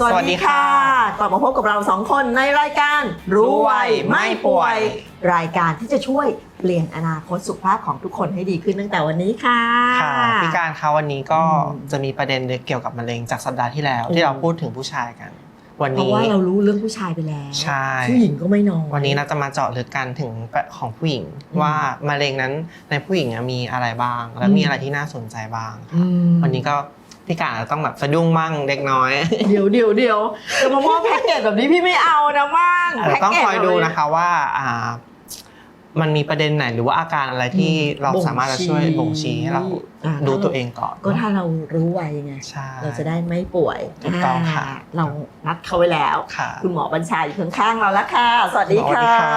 สวัสดีค่ะ กลับมาพบกับเราสองคนในรายการรู้ไวไม่ป่วย รายการที่จะช่วยเปลี่ยนอนาคตสุขภาพของทุกคนให้ดีขึ้นตั้งแต่วันนี้ค่ะค่ะพี่การคะวันนี้ก็อืมจะมีประเด็นเกี่ยวกับมะเร็งจากสัปดาห์ที่แล้วอืมที่เราพูดถึงผู้ชายกัน วันเพราะนี้ว่าเรารู้เรื่องผู้ชายไปแล้วใช่ผู้หญิงก็ไม่น้อยวันนี้เราจะมาเจาะลึกกันถึงของผู้หญิงอืมว่ามะเร็งนั้นในผู้หญิงอะมีอะไรบ้าง และอืมมีอะไรที่น่าสนใจบ้างอืมวันนี้ก็ พี่การอาจจะต้องแบบสะดุ้งมั่งเล็กน้อยเดี๋ยวเดี๋ยวเดี๋ยวจะมามอบแพ็กเกจแบบนี้พี่ไม่เอานะมั่งอาจจะต้องแพ็กเกจคอยดูแบบนะคะว่าอ่า มันมีประเด็นไหนหรือว่าอาการอะไรที่เราบ่งสามารถจะช่วยบ่งชี้ให้เราอ่าดูตัวเองก่อน ก็ถ้าเรารู้ไวไงใช่เราจะได้ไม่ป่วยถูกต้องค่ะาเรานัดเขาไว้แล้วค่ะคุณหมอบัญชาอยู่ข้างๆเราแล้วค่ะ สวัสดีสวัสค่ะดีค่ะ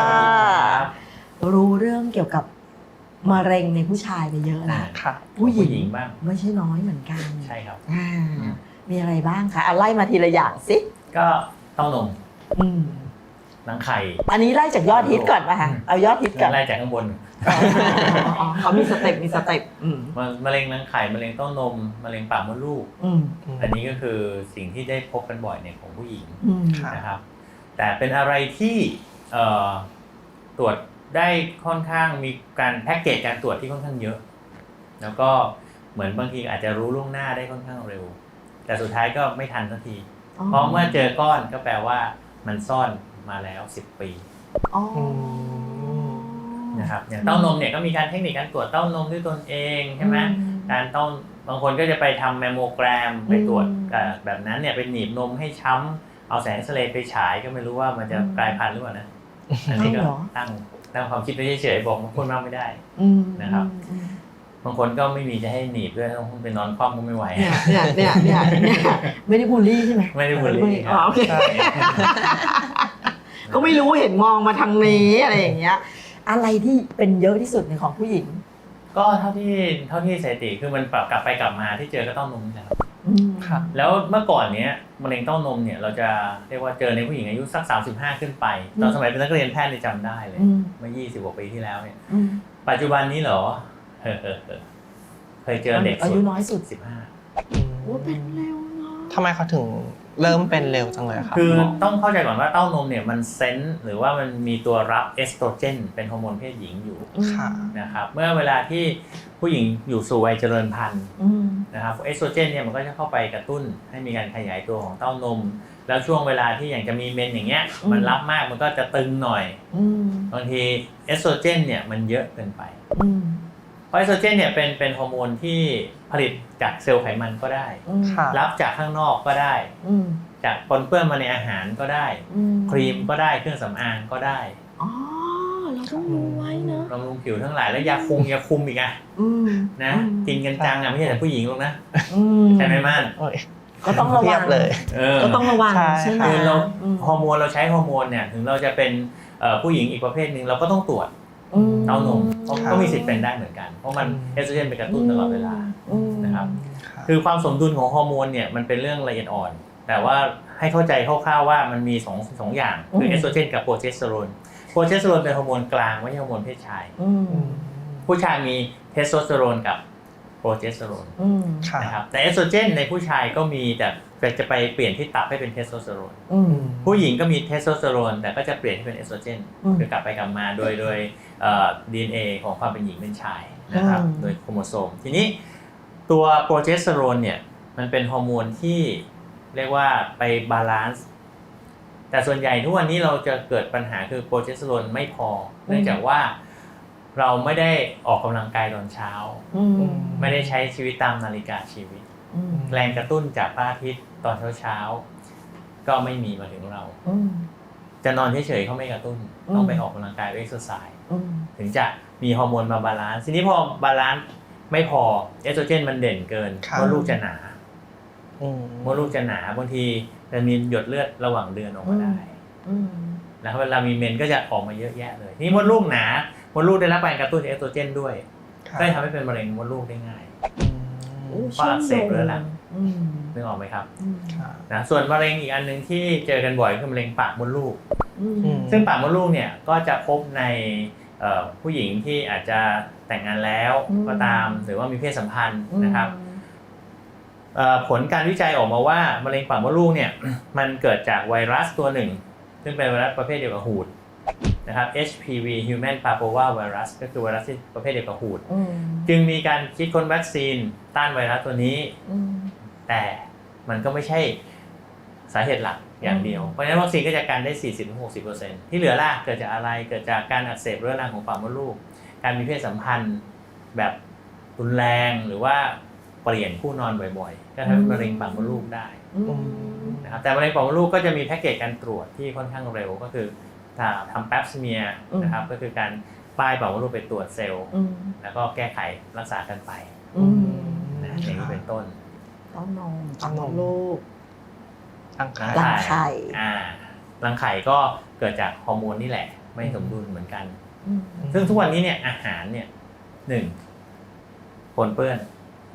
รู้เรื่องเกี่ยวกับ มะเร็งในผู้ชายไปเยอะแล้วค่ะผู้หญิงผู้หญิงบ้างไม่ใช่น้อยเหมือนกัน ใช่ครับอ่าอืมมีอะไรบ้างคะเอาไล่มาทีละอย่างสิ ก็เต้านมอืมหนังไข่ อันนี้ไล่จากยอดฮิตก่อนป่ะคะเอายอดฮิตก่อนไล่จากข้างบนอ๋ออ๋อเขามีสเต็ปมีสเต็ปอืมมะมะเร็งรังไข่มะเร็งเต้านมมะเร็งปากมดลูกอืมอันนี้ก็คือสิ่งที่ได้พบกันบ่อยเนี่ยของผู้หญิงอืมค่ะนะครับ แต่เป็นอะไรที่เอ่อตรวจ ได้ค่อนข้างมีการแพ็กเกจการตรวจที่ค่อนข้างเยอะ แล้วก็เหมือนบางทีอาจจะรู้ล่วงหน้าได้ค่อนข้างเร็ว แต่สุดท้ายก็ไม่ทันสักที เพราะเมื่อเจอก้อนก็แปลว่ามันซ่อนมาแล้ว 10 ปีอ๋อนะครับอย่างเต้านมเนี่ยก็มีการเทคนิคการตรวจเต้านมด้วยตนเองใช่ไหมการเต้าบางคนก็จะไปทำแมมโมแกรมไปตรวจเอ่อแบบนั้นเนี่ยเป็นหนีบนมให้ช้ำเอาแสงเอ็กซเรย์ไปฉายก็ไม่รู้ว่ามันจะกลายพันธุ์หรือเปล่านะอันนี้ก็เอาเหรอตั้ง ตั้งความคิดไปเฉยๆบอกบางคนมากไม่ได้อืมนะครับอืมบางคนก็ไม่มีจะให้หนีบด้วยต้องไปนอนคว่ำก็ไม่ไหวเนี่ยเนี่ยเนี่ยเนี่ยเนี่ยไม่ได้บูลลี่ใช่ไหมไม่ได้บูลลี่อ๋อโอเคใช่ก็ไม่รู้เห็นมองมาทางนี้อะไรอย่างเงี้ย อะไรที่เป็นเยอะที่สุดในของผู้หญิง ก็เท่าที่เท่าที่สถิติคือมันปรับกลับไปกลับมาที่เจอก็เต้านมนี่แหละครับอืม ค่ะ แล้วเมื่อก่อนเนี้ยมะเร็งเต้านมเนี่ยเราจะเรียกว่าเจอในผู้หญิงอายุสัก 35 ขึ้นไป ตอนสมัยเป็นนักเรียนแพทย์เนี่ยจำได้เลยอืมเมื่อ 20 กว่าปีที่แล้วเนี่ยอืมปัจจุบันนี้เหรอเฮ้อเฮ้อเฮ้อเคยเจอเด็กอาสุยุดน้อยสุด 15โอ้เป็นเร็วเนาะทำไมเขาถึงเริ่มเป็นเร็วจังเลยครับ คือหมอต้องเข้าใจก่อนว่าเต้านมเนี่ยมันเซนส์หรือว่ามันมีตัวรับเอสโตรเจน เป็นฮอร์โมนเพศหญิงอยู่ค่ะนะครับ เมื่อเวลาที่ ผู้หญิงอยู่สู่วัยเจริญพันธุ์อืมนะครับเอสโตรเจนเนี่ยมันก็จะเข้าไปกระตุ้นให้มีการขยายตัวของเต้านม แล้วช่วงเวลาที่อย่างจะมีเมนอย่างเงี้ยมันรับมากมันก็จะตึงหน่อยอืมบางทีเอสโตรเจนเนี่ยมันเยอะเกินไปอืมเพราะเอสโตรเจนเนี่ยเป็นเป็นฮอร์โมนที่ผลิตจากเซลล์ไขมันก็ได้อืมค่ะรับจากข้างนอกก็ได้อืมจากปนเปื้อนมาในอาหารก็ได้อืมครีมก็ได้เครื่องสำอางก็ได้อ๋อเรา ต้องรู้ไว้เนอะบำรุงผิวทั้งหลายแล้วยาคุมยาคุมอีกอะอืมนะอืมกินกันจังอะไม่ใช่แต่ผู้หญิงหรอกนะอืมใช่ไหมม่านโอ้ยก็ต้องระเทีวัยงบเลยเออก็ต้องระวังใช่ใช่ไหมคือเราอืมฮอร์โมนเราใช้ฮอร์โมนเนี่ยถึงเราจะเป็นเอ่อผู้หญิงอีกประเภทหนึ่งเราก็ต้องตรวจอืมเต้านมเพราะครับก็มีสิทธิ์เป็นได้เหมือนกัน เพราะมันอืมเอสโตรเจนเป็นกระตุ้นตลอดเวลาอืมนะครับค่ะคือความสมดุลของฮอร์โมนเนี่ยมันเป็นเรื่องละเอียดอ่อน แต่ว่าให้เข้าใจคร่าวๆว่ามันมีสองสองอย่างคือเอสโตรเจนกับโปรเจสเตอโรน โปรเจสเตอโรนเป็นฮอร์โมนกลางไม่ใช่ฮอร์โมนเพศชายอืมอืมผู้ชายมีเทสโทสเตอโรนกับโปรเจสเตอโรนอืมค่ะนะครับแต่เอสโตรเจนในผู้ชายก็มีแต่แต่จะไปเปลี่ยนที่ตับให้เป็นเทสโทสเตอโรนอืม ผู้หญิงก็มีเทสโทสเตอโรนแต่ก็จะเปลี่ยนให้เป็นเอสโตรเจนอืมคือกลับไปกลับมาโดยโดยดีเอ็นเอของความเป็นหญิงเป็นชายนะครับอืม โดยโครโมโซม ทีนี้ตัวโปรเจสเตอโรนเนี่ยมันเป็นฮอร์โมนที่เรียกว่าไปบาลานซ์ แต่ส่วนใหญ่ทุกวันนี้เราจะเกิดปัญหาคือโปรเจสเตอโรนไม่พอ เนื่องจากว่าเราไม่ได้ออกกำลังกายตอนเช้าอืมไม่ได้ใช้ชีวิตตามนาฬิกาชีวิตอืมแรงกระตุ้นจากพระอาทิตย์ตอนเช้าๆ ก็ไม่มีมาถึงเราอืมจะนอนเฉยๆเขาไม่กระตุ้นอืมต้องไปออกกำลังกายเอ็กซ์ไซส์อืมถึงจะมีฮอร์โมนมาบาลานซ์ทีนี้พอบาลานซ์ไม่พอเอสโตรเจนมันเด่นเกินครับมดลูกจะหนาอืมมดลูกจะหนาบางที จะมีหยดเลือดระหว่างเดือนออกมาได้อืมแล้วเวลามีเมนก็จะออกมาเยอะแยะเลย นี่มดลูกหนามดลูกได้รับการกระตุ้นเอสโตรเจนด้วยค่ะก็จะทำให้เป็นมะเร็งมดลูกได้ง่ายอืมเพราะอักเสบเรื้อรังอืมนึกออกไหมครับอืมค่ะนะส่วนมะเร็งอีกอันหนึ่งที่เจอกันบ่อยคือมะเร็งปากมดลูกอืมอืมซึ่งปากมดลูกเนี่ยก็จะพบในเอ่อผู้หญิงที่อาจจะแต่งงานแล้วก็ตาม หรือว่ามีเพศสัมพันธ์นะครับเอ่อ ผลการวิจัยออกมาว่ามะเร็งปากมดลูกเนี่ยมันเกิดจากไวรัสตัวหนึ่ง ซึ่งเป็นไวรัสประเภทเดียวกับหูดนะครับ HPV Human Papilloma Virus ก็คือไวรัสที่ประเภทเดียวกับหูดอืมจึงมีการคิดค้นวัคซีนต้านไวรัสตัวนี้อืมแต่มันก็ไม่ใช่สาเหตุหลักอย่างเดียว เพราะฉะนั้นวัคซีนก็จะกันได้ 40-60%ที่เหลือล่ะเกิดจากอะไร เกิดจากการอักเสบเรื้อรังของปากมดลูก การมีเพศสัมพันธ์แบบรุนแรงหรือว่า เปลี่ยนคู่นอนบ่อยๆ ก็ทำให้มะเร็งปากมดลูกได้อืมนะครับแต่มะเร็งปากมดลูกก็จะมีแพ็กเกจการตรวจที่ค่อนข้างเร็วก็คือถ้าทำแป๊บสเมียนะครับก็คือการป้ายปากมดลูกไปตรวจเซลล์อืมแล้วก็แก้ไขรักษากันไปอืมนะอย่างนี้เป็นต้นเต้านมเต้านมลูกตั้งขารังไข่อ่ารังไข่ก็เกิดจากฮอร์โมนนี่แหละ ไม่สมดุลเหมือนกันอืมซึ่งทุกวันนี้เนี่ยอาหารเนี่ยหนึ่งปนเปื้อน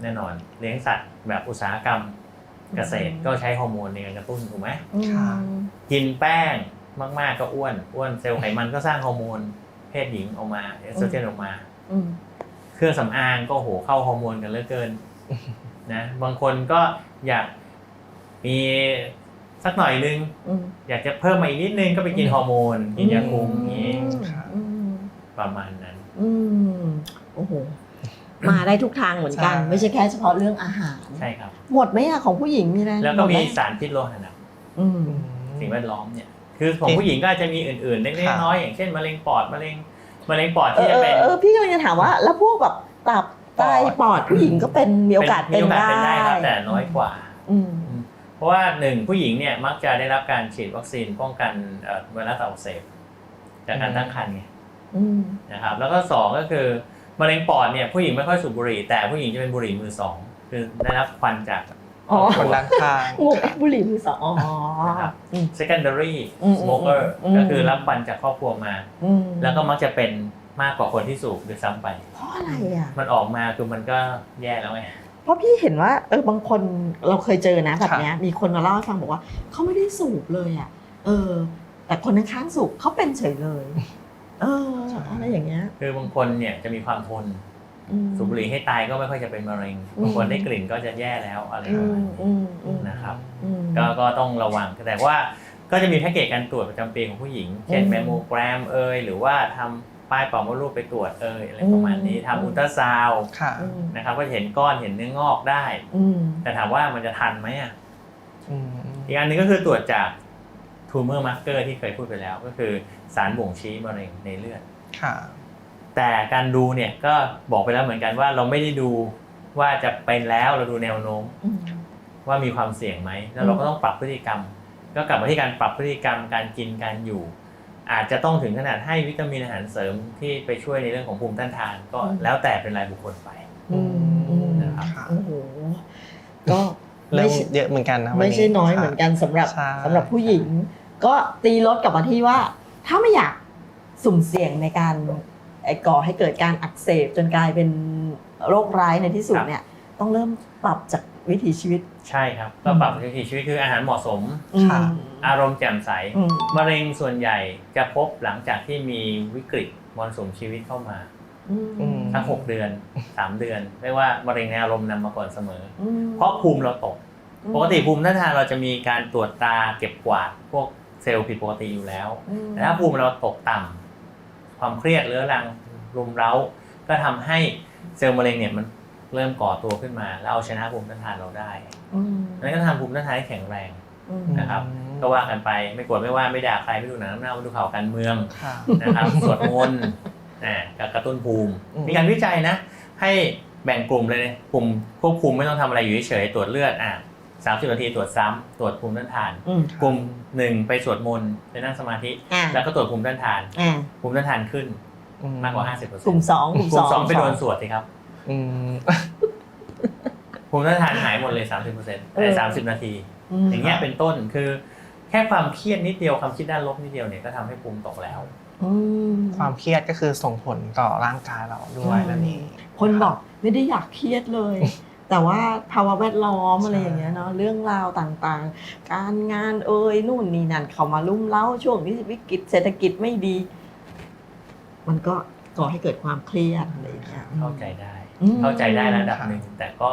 แน่นอนเลี้ยงสัตว์แบบอุตสาหกรรมเกษตรก็ใช้ฮอร์โมนในการกระตุ้นถูกไหมอืมกินแป้งมากๆก็อ้วนอ้วนเซลล์ไขมันก็สร้างฮอร์โมนเพศหญิงออกมาเอสโตรเจนออกมาอืมเครื่องสำอางก็โหเข้าฮอร์โมนกันเหลือเกินนะบางคนก็อยากมีสักหน่อยนึงอืมอยากจะเพิ่มมาอีกนิดนึงก็ไปกินฮอร์โมนกินยาคุมอย่างนี้อืมประมาณนั้น อืมโอ้โห มาได้ทุกทางเหมือนกัน ใช่ ไม่ใช่แค่เฉพาะเรื่องอาหาร ใช่ครับ หมดไหมอะของผู้หญิงมีอะไรแล้วก็หดไหมีสารพิษโลหะหนักอืมอืม สิ่งแวดล้อมเนี่ย คือของผู้หญิงก็อาจจะมีอื่นๆเล็กค่ะ ๆน้อยๆอย่างเช่นมะเร็งปอดมะเร็งมะเร็งปอดเอที่อจะเป็นเออพี่กำลังจะถามว่า แล้วพวกแบบตับไตปอดผู้หญิงก็เป็นมีโอกาสมีเป็นโอกาสได้เป็นได้ ครับแต่น้อยกว่า อืม เพราะว่าหนึ่งผู้หญิงเนี่ยมักจะได้รับการฉีดวัคซีนป้องกันเอ่อไวรัสตับอักเสบจากการตั้งครรภ์ไงอืม นะครับแล้วก็สองก็คือ มะเร็งปอดเนี่ยผู้หญิงไม่ค่อยสูบบุหรี่แต่ผู้หญิงจะเป็นบุหรี่มือสองคือได้รับควันจากอ๋อคนด้านข้างงูบุหรี่มือสองอ๋อ นะครับอืม secondary อืม smoker อืม ก็คือรับควันจากครอบครัวมา อืมแล้วก็มักจะเป็นมากกว่าคนที่สูบด้วยซ้ำไป เพราะอะไรอะ มันออกมาคือมันก็แย่แล้วไง เพราะพี่เห็นว่าเออบางคนเราเคยเจอนะแบบเนี้ยมีคนมาเล่าให้ฟังบอกว่าเขาไม่ได้สูบเลยอะเออ แต่คนข้างๆสูบเขาเป็นเฉยเลย เอออะไรอย่างเงี้ยคือบางคนเนี่ยจะมีความทนอืมสูบบุหรี่ให้ตายก็ไม่ค่อยจะเป็นมะเร็งอืมบางคนได้กลิ่นก็จะแย่แล้วอะไรอืประมมาณอืนี้มอืมนะครับอืมก็ก็ต้องระวังแต่ว่าก็จะมีแพ็กเกจการตรวจประจำปีของผู้หญิง เช่นอืมแมมโมแกรมเอยหรือว่าทำป้ายปอดมดลูกไปตรวจเอยอะไรประมาณนี้อืมทำอุลตราซาวด์ค่ะอืมนะครับ ก็จะเห็นก้อนเห็นเนื้องอกได้อืมแต่ถามว่ามันจะทันไหมอะอืมอีกอันหนึงก็คือตรวจจาก tumor marker ที่เคยพูดไปแล้วก็คือ สารบ่งชี้มะเร็งในเลือดค่ะ แต่การดูเนี่ยก็บอกไปแล้วเหมือนกันว่าเราไม่ได้ดูว่าจะเป็นแล้วเราดูแนวโน้มอืมว่ามีความเสี่ยงไหมแล้วเราก็ต้องปรับพฤติกรรม ก็กลับมาที่การปรับพฤติกรรมการกินการอยู่ อาจจะต้องถึงขนาดให้วิตามินอาหารเสริมที่ไปช่วยในเรื่องของภูมิต้านทาน ก็แล้วแต่เป็นรายบุคคลไปอืมอืมนะครับค่ะโอ้โหก็เรื่ไม่องใช่เยอะเหมือนกันนะวันไม่นี้ใช่น้อยค่ะเหมือนกันสำหรับใช่สำหรับผู้หญิง ก็ตีลดกลับมาที่ว่า ถ้าไม่อยากสุ่มเสี่ยงในการไอ้ก่อให้เกิดการอักเสบจนกลายเป็นโรคร้ายในที่สุดครับเนี่ยต้องเริ่มปรับจากวิถีชีวิต ใช่ครับก็ปรับวิถีชีวิตคืออาหารเหมาะสมค่ะอืมอารมณ์แจ่มใสอืมมะเร็งส่วนใหญ่จะพบหลังจากที่มีวิกฤตมรสุมชีวิตเข้ามาอืมอืมสักหกเดือนสามเดือนเรียกว่ามะเร็งในอารมณ์นำมาก่อนเสมออืมเพราะภูมิเราตก ปกติภูมิต้านทานเราจะมีการตรวจตราเก็บกวาดพวก เซลล์ผิดปกติอยู่แล้ว อืมแต่ถ้าภูมิเราตกต่ำความเครียดเรื้อรังรุมเร้า ก็ทำให้เซลล์มะเร็งเนี่ยมันเริ่มก่อตัวขึ้นมา แล้วเอาชนะภูมิต้านทานเราได้อืมนั้นก็ทำภูมิต้านทานให้แข็งแรง อืม นะครับ ก็ว่ากันไปไม่กดไม่ว่าไม่ด่าใครไม่ดูหนังน้ำเน่าไม่ดูข่าวการเมือง ค่ะ นะครับ สวดมนต์อ่ากระตุ้นภูมิ อืม มีการวิจัยนะ ให้แบ่งกลุ่มเลยกลุ่มควบคุมไม่ต้องทำอะไรอยู่เฉยๆตรวจเลือดอะ สามสิบนาทีตรวจซ้ำตรวจภูมิต้านทาน อืม กลุ่มหนึ่งไปสวดมนต์ไปนั่งสมาธิ อ่า แล้วก็ตรวจภูมิต้านทาน อ่าภูมิต้านทานขึ้นอืมากกว่า 50%กลุ่มสองกลุ่มกลุ่สมองสองไปโดนสวดสิครับ อืม ภูมิต้านทานหายหมดเลย 30%ใน30 นาทีอย่างเงี้ยเป็นต้นคือแค่ความเครียดนิดเดียวความคิดด้านลบนิดเดียวเนี่ยก็ทำให้ภูมิตกแล้ว อืมความเครียดก็คือส่งผลต่อร่างกายเราด้วยนั่นเอง คนบอกไม่ได้อยากเครียดเลย แต่ว่าภาวะแวดล้อมใช่อะไรอย่างเงี้ยเนาะเรื่องราวต่างๆ การงานเอ่ยนู่นนี่นั่นเขามาลุ่มเล้าช่วงนี้วิกฤตเศรษฐกิจไม่ดี มันก็ก่อให้เกิดความเครียดอะไรอย่างเงี้ยเข้าใจได้อืมเข้าใจได้ระดับหนึ่งแต่ก็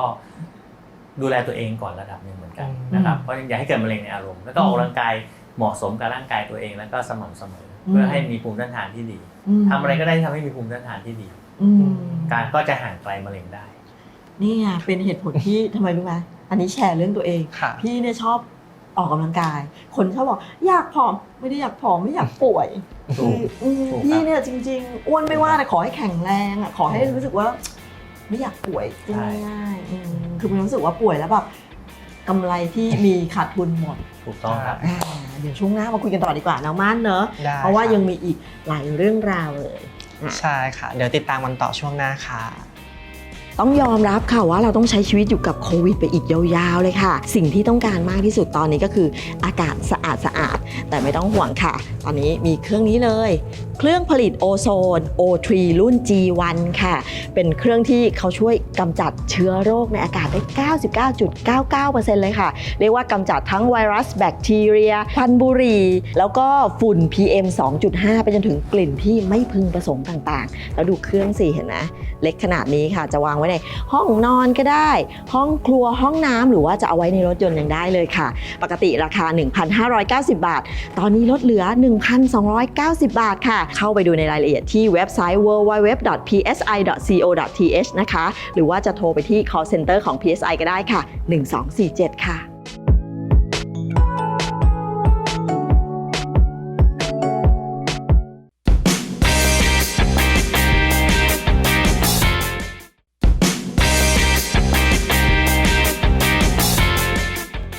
ดูแลตัวเองก่อนระดับหนึ่งเหมือนกันอืมนะครับเพราะอย่าให้เกิดมะเร็งในอารมณ์แล้วก็ออกกำลังกายเหมาะสมกับร่างกายตัวเองแล้วก็สม่ำเสมอ เพื่อให้มีภูมิต้านทานที่ดีทำอะไรก็ได้ที่ทำให้มีภูมิต้านทานที่ดีอืมการก็จะห่างไกลมะเร็งได้ นี่ไงเป็นเหตุผลที่ทำไมรู้ไหมอันนี้แชร์เรื่องตัวเอง ค่ะ พี่เนี่ยชอบออกกำลังกาย คนชอบบอกอยากผอมไม่ได้อยากผอมไม่อยากป่วยถูกอืมถูกครับ พี่เนี่ยจริง ๆ อ้วนไม่ว่าแต่ขอให้แข็งแรงอะขอให้รู้สึกว่า ไม่อยากป่วยพูดง่ายๆอืมคือมันรู้สึกว่าป่วยแล้วแบบกำไรที่มีขาดทุนหมดถูกต้องครับอ่าเดี๋ยวช่วงหน้ามาคุยกันต่อดีกว่านะม่านเนอะได้เพราะว่าค่ยังมีอีกหลายเรื่องราวเลย ใช่ค่ะ เดี๋ยวติดตามกันต่อช่วงหน้าค่ะ ต้องยอมรับค่ะว่าเราต้องใช้ชีวิตอยู่กับโควิดไปอีกยาวๆเลยค่ะ สิ่งที่ต้องการมากที่สุดตอนนี้ก็คืออากาศสะอาดสะอาดๆแต่ไม่ต้องห่วงค่ะ ตอนนี้มีเครื่องนี้เลย เครื่องผลิตโอโซน O3 รุ่น G1 ค่ะ เป็นเครื่องที่เขาช่วยกำจัดเชื้อโรคในอากาศได้ 99.99%เลยค่ะ เรียกว่ากำจัดทั้งไวรัสแบคทีเรียควันบุหรี่ แล้วก็ฝุ่น PM 2.5 ไปจนถึงกลิ่นที่ไม่พึงประสงค์ต่างๆ แล้วดูเครื่องสิเห็นไหมเล็กขนาดนี้ค่ะ จะวางไว้ในห้องนอนก็ได้ ห้องครัวห้องน้ำหรือว่าจะเอาไว้ในรถยนต์ยังได้เลยค่ะ ปกติราคา 1,590 บาท ตอนนี้ลดเหลือ 1,290 บาทค่ะเข้าไปดูในรายละเอียดที่เว็บไซต์ www.psi.co.th นะคะ หรือว่าจะโทรไปที่ call center ของ PSI ก็ได้ค่ะ 1247 ค่ะ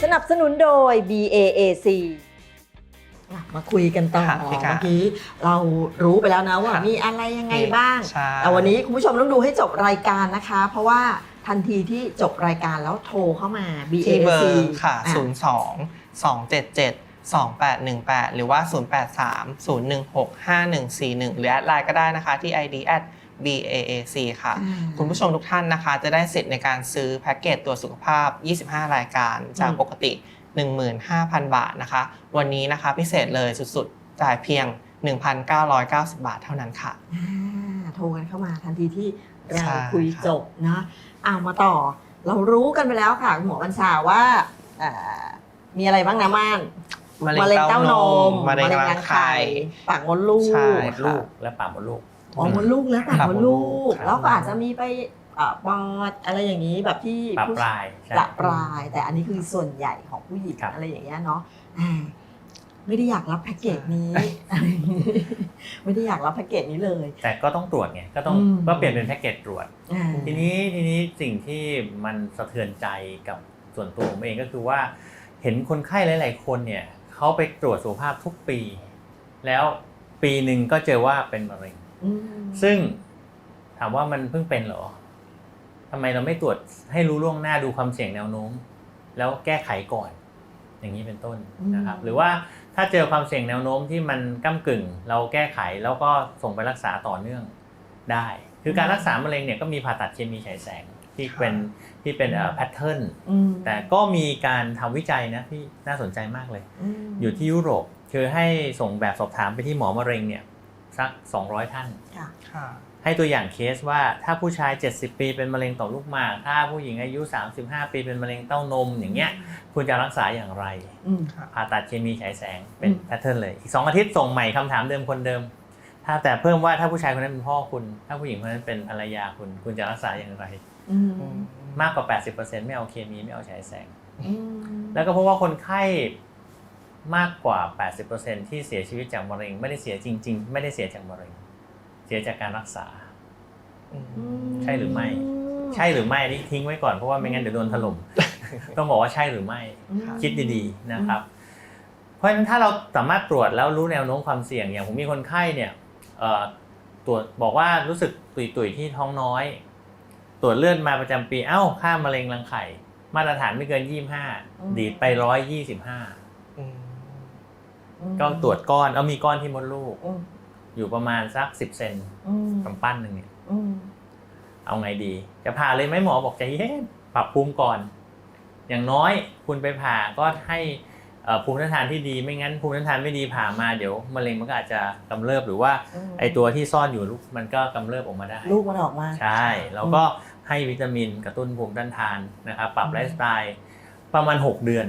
สนับสนุนโดย BAAC มาคุยกันต่อค่ะพี่กาเมื่อกี้เรารู้ไปแล้วนะว่าค่ะมีอะไรยังไงบ้าง ใช่ แต่วันนี้คุณผู้ชมต้องดูให้จบรายการนะคะ เพราะว่าทันทีที่จบรายการแล้วโทรเข้ามา ที่เบอ BAC ร์ค่ะ อ่ 02 277 2818 หรือว่า 083 016 5141 หรือแอดไลน์ก็ได้นะคะที่ ID at BAAC ค่ะอ่าคุณผู้ชมทุกท่านนะคะ จะได้สิทธิ์ในการซื้อแพ็กเกจตัวจสุขภาพ 25 รายการ จากอืม ปกติ 15,000 บาทนะคะ วันนี้นะคะพิเศษเลยสุดๆ จ่ายเพียง 1,990 บาทเท่านั้นค่ะอ่าโทรกันเข้ามาทันทีที่เราใช่คุยค่ะจบนะเอามาต่อ เรารู้กันไปแล้วค่ะคุณหมอบัญชาว่าอ่ามีอะไรบ้างนะม่านมะเร็งเต้านมมะเร็งรังไข่ปากมดลูกใช่มดลูกและปากมดลูกอ๋อมดลูกและปากมดลูกครับแล้วก็อาจจะมีไป อ่าปอดอะไรอย่างนี้แบบที่ปากผู้ปลายใช่ ประปราย แต่อันนี้คือส่วนใหญ่ของผู้หญิงครับ อะไรอย่างเงี้ยเนาะอ่าไม่ได้อยากรับแพ็กเกจนี้อะไรอย่างงี้ ไม่ได้อยากรับแพ็กเกจนี้เลย แต่ก็ต้องตรวจไงก็ต้องอืม ก็เปลี่ยนเป็นแพ็กเกจตรวจ อ่า ทีนี้ทีนี้สิ่งที่มันสะเทือนใจกับส่วนตัวผมเองก็คือว่า เห็นคนไข้หลาย ๆ คนเนี่ยเขาไปตรวจสุขภาพทุกปี แล้วปีหนึ่งก็เจอว่าเป็นมะเร็ง อืมซึ่งถามว่ามันเพิ่งเป็นเหรอ ทำไมเราไม่ตรวจให้รู้ล่วงหน้าดูความเสี่ยงแนวโน้ม แล้วแก้ไขก่อน อย่างนี้เป็นต้นนะครับ หรือว่าถ้าเจอความเสี่ยงแนวโน้มที่มันก้ากึ่ง เราแก้ไขแล้วก็ส่งไปรักษาต่อเนื่องได้ คือการรักษามะเร็งเนี่ยก็มีผ่าตัดเคมีฉายแสงที่เป็นที่เป็นแพทเทิร์นอืมแต่ก็มีการทำวิจัยนะที่น่าสนใจมากเลยมอยู่ที่ยุโรปคือให้ส่งแบบสอบถามไปที่หมอมะเร็งเนี่ยสัก 200 ท่านค่ะค่ะ ให้ตัวอย่างเคสว่าถ้าผู้ชาย 70 ปีเป็นมะเร็งต่อมลูกหมาก ถ้าผู้หญิงอายุ 35 ปีเป็นมะเร็งเต้านมอย่างเงี้ยคุณจะรักษาอย่างไรอืมผ่าตัดเคมีฉายแสงเป็นอืมแพทเทิร์นเลย อีก 2 อาทิตย์ส่งใหม่คำถามเดิมคนเดิม ถ้าแต่เพิ่มว่าถ้าผู้ชายคนนั้นเป็นพ่อคุณ ถ้าผู้หญิงคนนั้นเป็นภรรยาคุณ คุณจะรักษาอย่างไรอืมมากกว่า 80%ไม่เอาเคมีไม่เอาฉายแสงอืมแล้วก็พบว่าคนไข้มากกว่า 80%ที่เสียชีวิตจากมะเร็ง ไม่ได้เสียจริง ๆ ไม่ได้เสียจากมะเร็ง เสียจากการรักษาอืมใช่หรือไม่ ใช่หรือไม่อันนี่ทิ้งไว้ก่อนเพราะว่าไม่งั้นเดี๋ยวโดนถล่มต้องบอกว่าใช่หรือไม่อืมคิดดีๆนะครับ เพราะฉะนั้นถ้าเราสามารถตรวจแล้วรู้แนวโน้มความเสี่ยงอย่างผมมีคนไข้เนี่ยเอ่อตรวจบอกว่ารู้สึกตุยๆที่ท้องน้อย ตรวจเลือดมาประจำปีเอ้าค่ามะเร็งรังไข่มาตรฐานไม่เกิน25ดีดไป125อืมอืมก็ตรวจก้อนแล้วมีก้อนที่มดลูก อืมอยู่ประมาณสักสิบเซนอืมกำปั้นหนึ่งเนี่ยอืมเอาไงดี จะผ่าเลยไหมหมอบอกใจเย็นปรับภูมิก่อน อย่างน้อยคุณไปผ่าก็ให้เอ่อภูมิต้านทานที่ดีไม่งั้นภูมิต้านทานไม่ดีผ่ามาเดี๋ยวมะเร็งมันก็อาจจะกำเริบหรือว่ามไอตัวที่ซ่อนอยู่ลูกมันก็กำเริบออกมาได้ ลูกมันออกมาใช่แล้วก็ให้วิตามินกระตุ้นภูมิต้านทานนะครับปรับอืมไลฟ์สไตล์ประมาณ 6 เดือน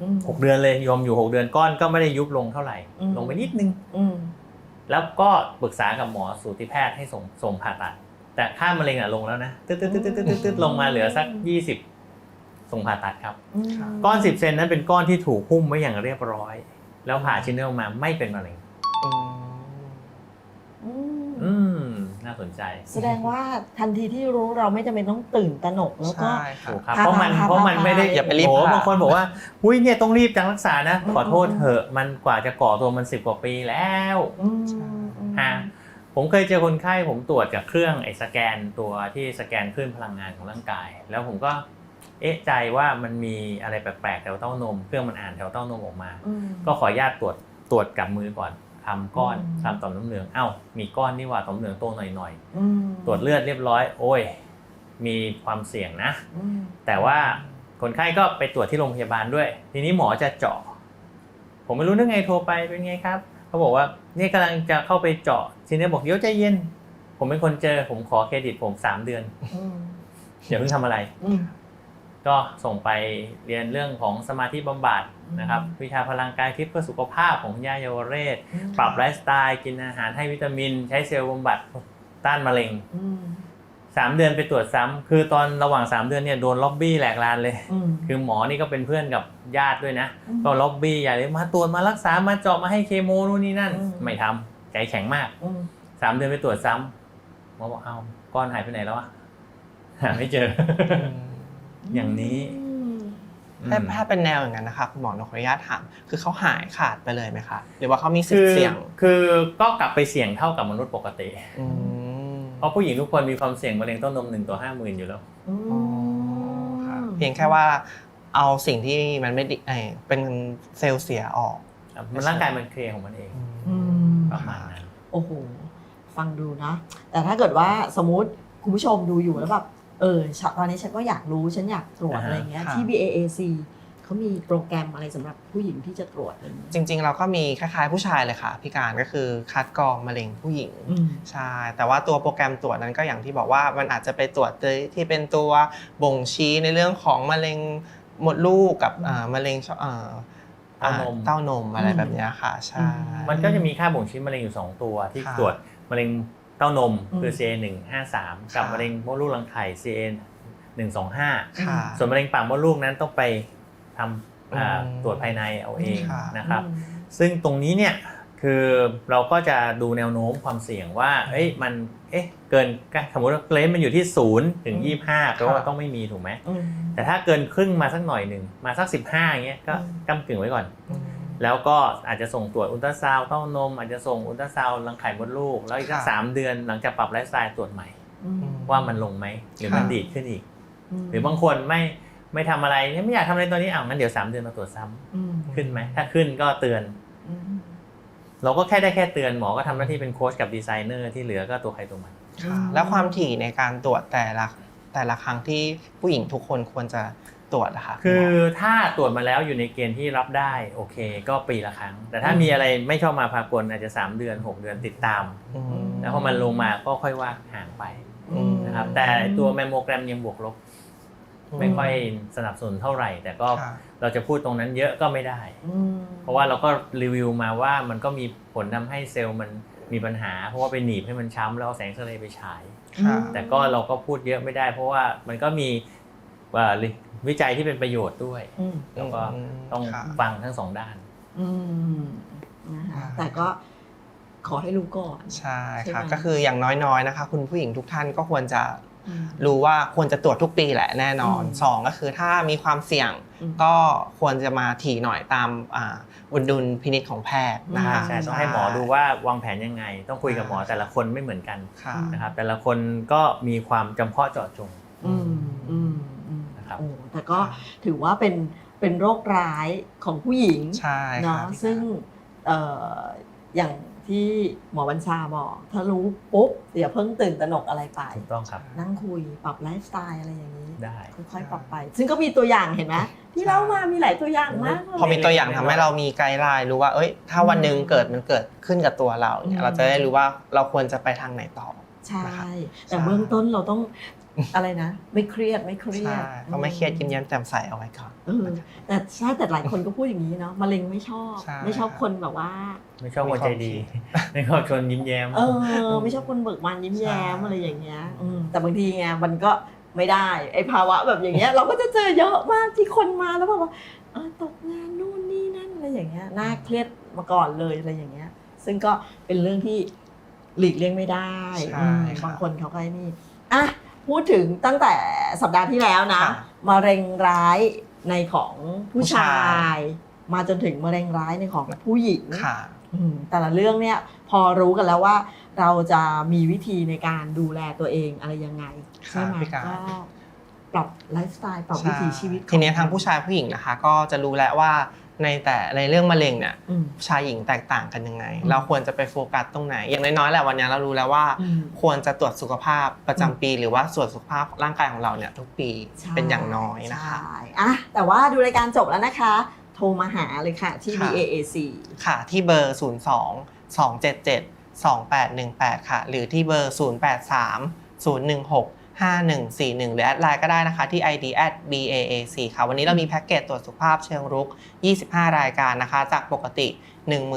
อืม6เดือนเลยยอมอยู่ 6 เดือนก้อนก็ไม่ได้ยุบลงเท่าไหร่อืมลงไปนิดนึงอืม แล้วก็ปรึกษากับหมอสูติแพทย์ให้ส่งส่งผ่าตัด แต่ค่ามะเร็งอะลงแล้วนะตึ๊ดตึ๊ดตึ๊ดตึ๊ดตึ๊ดตึ๊ดลงมาเหลือสัก20ส่งผ่าตัดครับอืมก้อน10เซนนั้นเป็นก้อนที่ถูกหุ้มไว้อย่างเรียบร้อย แล้วผ่าชิ้นเนื้อออกมาไม่เป็นมะเร็งอืมอืมอืมน่า สนใจแสดงว่าทันทีที่รู้เราไม่จำเป็นต้องตื่นตระหนกแล้วก็ ใช่ค่ะ ถูกครับพาเพราะมันพาเพราะมันพาไม่ได้อย่าไปรีบโอ้โหผ่าบางคนบอกว่าอุ้ยเนี่ยต้องรีบจังรักษานะอืมขอโทษเถอะมันกว่าจะก่อตัวมันสิบกว่าปีแล้วอืมฮะผมเคยเจอคนไข้ผมตรวจจากเครื่องไอ้สแกนตัวที่สแกนคลื่นพลังงานของร่างกาย แล้วผมก็เอ๊ะใจว่ามันมีอะไรแปลกๆแถวเต้านม เครื่องมันอ่านแถวเต้านมออกมา อืมก็ขออนุญาตตรวจตรวจกับมือก่อน ทำก้อนอืมทำต่อมน้ำเหลืองเอ้ามีก้อนนี่หว่าต่อมน้ำเหลืองโตหน่อยอืมๆตรวจเลือดเรียบร้อย โอ้ย มีความเสี่ยงนะอืมแต่ว่าคนไข้ก็ไปตรวจที่โรงพยาบาลด้วย ทีนี้หมอจะเจาะ ผมไม่รู้นึกไงโทรไปเป็นไงครับเขาบอกว่าเนี่ยกำลังจะเข้าไปเจาะทีนี้บอกเดี๋ยวใจเย็น ผมเป็นคนเจอผมขอเครดิตผมสามเดือนอืมอย่าเพิ่งทำอะไรอืม ก็ส่งไปเรียนเรื่องของสมาธิบำบัดนะครับอืมวิชาพลังกายทิพย์เพื่อสุขภาพของคุณย่าเยาวเรศอืมปรับไลฟ์สไตล์กินอาหารให้วิตามิน ใช้เซลล์บำบัดต้านมะเร็งอืมสามเดือนไปตรวจซ้ำคือตอนระหว่างสามเดือนเนี่ยโดนล็อบบี้แหลกลานเลยอืมคือหมอนี่ก็เป็นเพื่อนกับญาติด้วยนะอืมก็ล็อบบี้ใหญ่เลยมาตรวจมารักษามาเจาะมาให้เคโมนู่นนี่นั่นอืมไม่ทำใจแข็งมากอืมสามเดือนไปตรวจซ้ำหมอบอกเอาก้อนหายไปไหนแล้วอะหาไม่เจอ อย่างนี้อืมถ้าถ้าเป็นแนวอย่างนั้นนะคะคุณหมอหนูขออนุญาตถามคือเขาหายขาดไปเลยไหมคะหรือว่าเขามีสิทคือธิ์เสี่ยงคือก็กลับไปเสี่ยงเท่ากับมนุษย์ปกติอืมเพราะผู้หญิงทุกคนมีความเสี่ยงมะเร็งเต้านมหนึ่งต่อห้าหมื่นอยู่แล้วอือ๋อมค่ะเพียงแค่ว่าเอาสิ่งที่มันไม่ดีเอ่อเป็นเซลล์เสียออกครับมันร่างกายมันเคลียร์ของมันเองอืมประมาณนั้นโอ้โหฟังดูนะ แต่ถ้าเกิดว่าสมมติคุณผู้ชมดูอยู่แล้วแบบ เออฉะตอนนี้ฉันก็อยากรู้ฉันอยากตรวจอ่าฮะอะไรเงี้ยค่ะที่ BAAC เขามีโปรแกรมอะไรสำหรับผู้หญิงที่จะตรวจอะไรเงี้ยจริง ๆ เราก็มีคล้ายๆผู้ชายเลยค่ะพี่การก็คือคัดกรองมะเร็งผู้หญิงอืมใช่แต่ว่าตัวโปรแกรมตรวจนั้นก็อย่างที่บอกว่ามันอาจจะไปตรวจที่เป็นตัวบ่งชี้ในเรื่องของมะเร็งมดลูกกับอ่ามะเร็งช่องอ่าเต้านมอ่เต้านมอะไรอืมแบบเนี้ยค่ะใช่อืมมันก็จะมีค่าบ่งชี้มะเร็งอยู่ 2 ตัวที่ค่ะตรวจมะเร็ง เต้านมอืมคือ CA 1 5 3กับค่ะมะเร็งมดลูกรังไข่ CA 1 2 5ค่ะส่วนมะเร็งปากมดลูกนั้นต้องไปทำอ่าอืมตรวจภายในเอาเองค่ะนะครับอืมซึ่งตรงนี้เนี่ยคือเราก็จะดูแนวโน้มความเสี่ยงว่าเอ้ยมันเอ๊ะเกินสมมติว่าเกรนมันอยู่ที่0ถึงอืม25แปลว่าต้องไม่มีถูกไหมอืมแต่ถ้าเกินครึ่งมาสักหน่อยหนึ่งมาสัก15อย่างเงี้ยก็อืมกำกึ่งไว้ก่อนอืม แล้วก็อาจจะส่งตรวจอุลตราซาวด์เต้านม อาจจะส่งอุลตราซาวด์รังไข่มดลูก แล้วอีกสักค่ะสามเดือนหลังจากปรับไลฟ์สไตล์ตรวจใหม่อืมว่ามันลงไหมหรือมันค่ะดีดขึ้นอีกมหรือบางคนไม่ไม่ทำอะไรไม่อยากทำอะไรตอนนี้อะงั้นเดี๋ยวสามเดือนมาตรวจซ้ำอืมขึ้นไหมถ้าขึ้นก็เตือนอืมเราก็แค่ได้แค่เตือนหมอก็ทำหน้าที่เป็นโค้ชกับดีไซเนอร์ที่เหลือก็ตัวใครตัวมันค่ะแล้วความถี่ในการตรวจแต่ละแต่ละครั้งที่ผู้หญิงทุกคนควรจะ ตรวจนะคะคือถ้าตรวจมาแล้วอยู่ในเกณฑ์ที่รับได้โอเค ก็ปีละครั้ง แต่ถ้าอืมมีอะไรไม่ชอบมาพากลอาจจะ 3 เดือน 6 เดือนติดตามอืมแล้วพอมันลงมาก็ค่อยว่าห่างไปอืมนะครับแต่ตัวแมมโมแกรมยังบวกลบ ไม่ค่อยสนับสนุนเท่าไหร่ แต่ก็ค่ะเราจะพูดตรงนั้นเยอะก็ไม่ได้อืมเพราะว่าเราก็รีวิวมาว่ามันก็มีผลทำให้เซลล์มันมีปัญหา เพราะว่าไปหนีบให้มันช้ำแล้วเอาแสงเอ็กซเรย์ไปฉายค่ะแต่ก็เราก็พูดเยอะไม่ได้ เพราะว่ามันก็มี ว่าวิจัยที่เป็นประโยชน์ด้วย อืมแล้วก็ต้องค่ะ ฟังทั้งสองด้าน อืมนะคะอ่าแต่ก็ขอให้รู้ก่อน ใช่ใช่ค่ะไหม ก็คืออย่างน้อยๆนะคะ คุณผู้หญิงทุกท่านก็ควรจะอืม รู้ว่าควรจะตรวจทุกปีแหละแน่นอนอืมสองก็คือถ้ามีความเสี่ยงอืม ก็ควรจะมาถี่หน่อยตามอ่าอุดุลพินิจของแพทย์นะคะอืมใช่ต้องให้หมอดูว่าวางแผนยังไง ต้องคุยกับหมอแต่ละคนไม่เหมือนกันค่ะ นะครับแต่ละคนก็มีความจำเพาะเจาะจง อืมอืมอืม นะครับ โอ้แต่ก็ถือว่าเป็นเป็นโรคร้ายของผู้หญิงใช่เนาะค่ะซึ่งเอ่ออย่างที่หมอบัญชาบอกถ้ารู้ปุ๊บอย่าเพิ่งตื่นตระหนกอะไรไปถูกต้องครับ นั่งคุยปรับไลฟ์สไตล์อะไรอย่างนี้ได้ค่อยๆปรับไป ซึ่งก็มีตัวอย่างเห็นไหมที่เล่ามามีหลายตัวอย่างมากเลยพอมีตัวอย่างทำให้เรามีไกด์ไลน์รู้ว่าเอ้ย ถ้าวันหนึ่งเกิดมันเกิดขึ้นกับตัวเราเนี่อืยมเราจะได้รู้ว่าเราควรจะไปทางไหนต่อใช่นะครับแต่ใช่เบื้องต้นเราต้อง อะไรนะ ไม่เครียดไม่เครียใช่ดก็ไม่เครียดยิ้มแย้มแจ่มใสเอาไว้ก่อนเออแต่ใช่แต่หลายคนก็พูดอย่างนี้เนาะมะเร็งไม่ชอบใช่ไม่ชอบคนแบบว่า ไม่ชอบคนใจดี ไม่ชอบชวนยิ้มแย้มเออไม่ชอบคนเบิกบานยิ้มแย้มใช่อะไรอย่างเงี้ยอืมแต่บางทีไงมันก็ไม่ได้ไอ้ภาวะแบบอย่างเงี้ยเราก็จะเจอเยอะมากที่คนมาแล้วแบบว่าเออตกงานนู่นนี่นั่นอะไรอย่างเงี้ยน่าเครียดมาก่อนเลยอะไรอย่างเงี้ย ซึ่งก็เป็นเรื่องที่หลีกเลี่ยงไม่ได้ใช่อืมครับบางคนเขาก็ไอ้นี่อะ พูดถึงตั้งแต่สัปดาห์ที่แล้วนะค่ะมะเร็งร้ายในของผู้ผู้ชาชายยมาจนถึงมะเร็งร้ายในของผู้หญิงค่ะอืมแต่ละเรื่องเนี่ยพอรู้กันแล้วว่าเราจะมีวิธีในการดูแลตัวเองอะไรยังไงใช่ไหมพี่การก็ปรับไลฟ์สไตล์ปรับวิถีชีวิตทีนี้ทั้งผู้ชายผู้หญิงนะคะ ก็จะรู้แล้วว่า ในแต่ในเรื่องมะเร็งเนี่ยอืมชายหญิงแตกต่างกันยังไงอืมเราควรจะไปโฟกัสตรงไหน อย่างน้อยๆแหละวันนี้เรารู้แล้วว่าอืมควรจะตรวจสุขภาพประจำปี หรือว่าตรวจสุขภาพร่างกายของเราเนี่ยทุกปีใช่เป็นอย่างน้อยนะคะใช่อะแต่ว่าดูรายการจบแล้วนะคะ โทรมาหาเลยค่ะที่ค่ะ BAAC ค่ะที่เบอร์ 0 2 2 7 7 2 8 1 8 ค่ะ หรือที่เบอร์ 0 8 3 0 1 6 5 1 4 1 หรือแอดไลน์ก็ได้นะคะที่ ID at BAAC ค่ะ วันนี้เรามีแพ็กเกจตรวจสุขภาพเชิงรุก 25 รายการนะคะ จากปกติ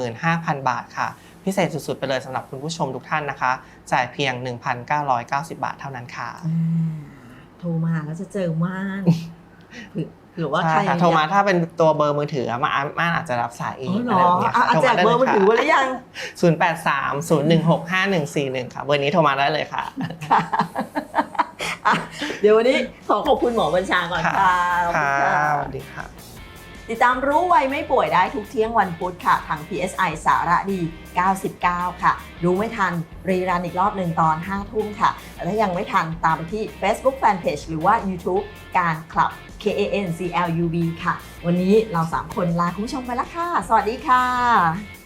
15,000 บาทค่ะ พิเศษสุดๆ ไปเลยสำหรับคุณผู้ชมทุกท่านนะคะ จ่ายเพียง 1,990 บาทเท่านั้นค่ะอ่าโทรมาแล้วจะเจอม่านหรือหรือว่าใช่ใครค่ะโทรมาถ้าเป็นตัวเบอร์มือถืออะมาม่านอาจจะรับสายเออ๋งอเหรอะไรอแบบเนี้ยอะค่ะอะแจกเบอร์มือถือไว้หรือยังศูนย์แปดสามศูนย์หนึ่งหกห้าหนึ่งสี่หนึ่งค่ะ เบอร์นี้โทรมาได้เลยค่ะค่ะ อะเดี๋ยววันนี้ขอขอบคุณหมอบัญชาก่อนค่ะขอบค่ะณค่ะสวัสดีค่ะ ติดตามรู้ไวไม่ป่วยได้ทุกเที่ยงวันพุธค่ะ ทาง PSI สาระดี 99 ค่ะดูไม่ทัน รีรันอีกรอบหนึ่งตอน 5 ทุ่มค่ะ และถ้ายังไม่ทันตามไปที่ Facebook Fanpage หรือว่า YouTube การคลับ K A N C L U B ค่ะ วันนี้เรา 3 คนลาคุณผู้ชมไปแล้วค่ะ สวัสดีค่ะ